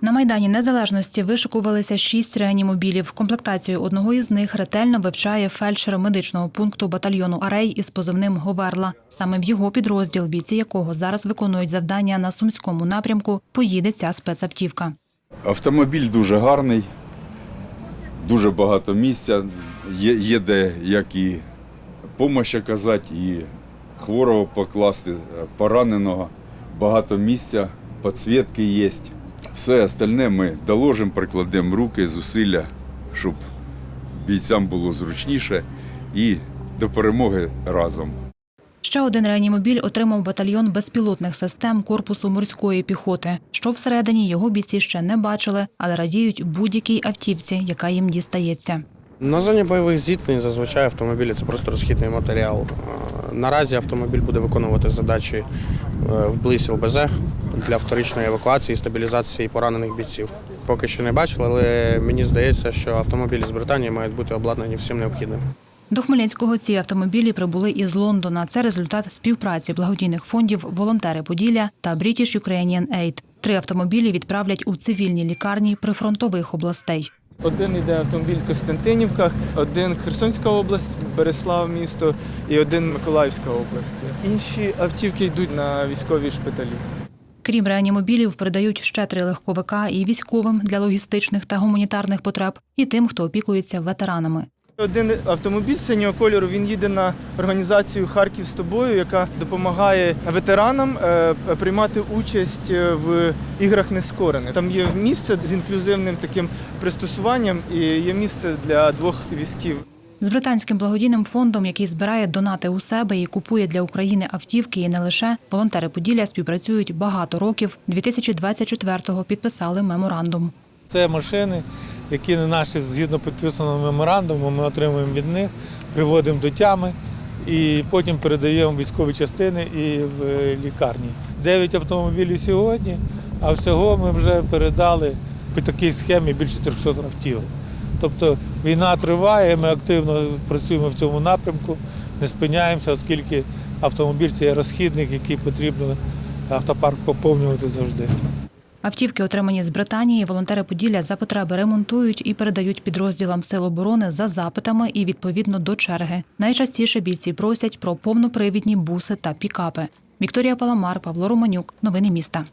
На майдані незалежності вишикувалися шість реанімобілів. Комплектацію одного із них ретельно вивчає фельдшер медичного пункту батальйону Арей із позивним Говерла. Саме в його підрозділ, бійці якого зараз виконують завдання на сумському напрямку, поїде ця спецавтівка. Автомобіль дуже гарний, дуже багато місця. Є, є де як і допомогу оказати, і хворого покласти, пораненого. Багато місця, підсвітки є. Все остальне ми доложимо, прикладемо руки, зусилля, щоб бійцям було зручніше і до перемоги разом. Ще один реанімобіль отримав батальйон безпілотних систем корпусу морської піхоти. Що всередині його бійці ще не бачили, але радіють будь-якій автівці, яка їм дістається. На зоні бойових зіткнень зазвичай автомобілі це просто розхідний матеріал. Е, Наразі автомобіль буде виконувати задачі е, вблизь ЛБЗ для вторичної евакуації і стабілізації поранених бійців. Поки що не бачили, але мені здається, що автомобілі з Британії мають бути обладнані всім необхідним. До Хмельницького ці автомобілі прибули із Лондона. Це результат співпраці благодійних фондів Волонтери Поділля та British Ukrainian Aid. Три автомобілі відправлять у цивільні лікарні прифронтових областей. Один йде автомобіль в Костянтинівках, один Херсонська область, Береслав місто і один Миколаївська область. Інші автівки йдуть на військові шпиталі. Крім реанімобілів, передають ще три легковика і військовим для логістичних та гуманітарних потреб, і тим, хто опікується ветеранами. Один автомобіль синього кольору він їде на організацію Харків з тобою, яка допомагає ветеранам е, приймати участь в іграх нескорених. Там є місце з інклюзивним таким пристосуванням і є місце для двох візків. З британським благодійним фондом, який збирає донати у себе і купує для України автівки, і не лише волонтери Поділля співпрацюють багато років. 2024-го підписали меморандум. Це машини, які не наші згідно підписаного меморандуму, ми отримуємо від них, приводимо до тями і потім передаємо військові частини і в е, лікарні. Дев'ять автомобілів сьогодні, а всього ми вже передали по такій схемі більше 300 автівок. Тобто війна триває, ми активно працюємо в цьому напрямку, не спиняємося, оскільки автомобіль це є розхідник, який потрібно автопарк поповнювати завжди. Автівки, отримані з Британії, волонтери Поділля за потреби ремонтують і передають підрозділам сил оборони за запитами і відповідно до черги. Найчастіше бійці просять про повнопривідні буси та пікапи. Вікторія Паламар, Павло Романюк. Новини міста.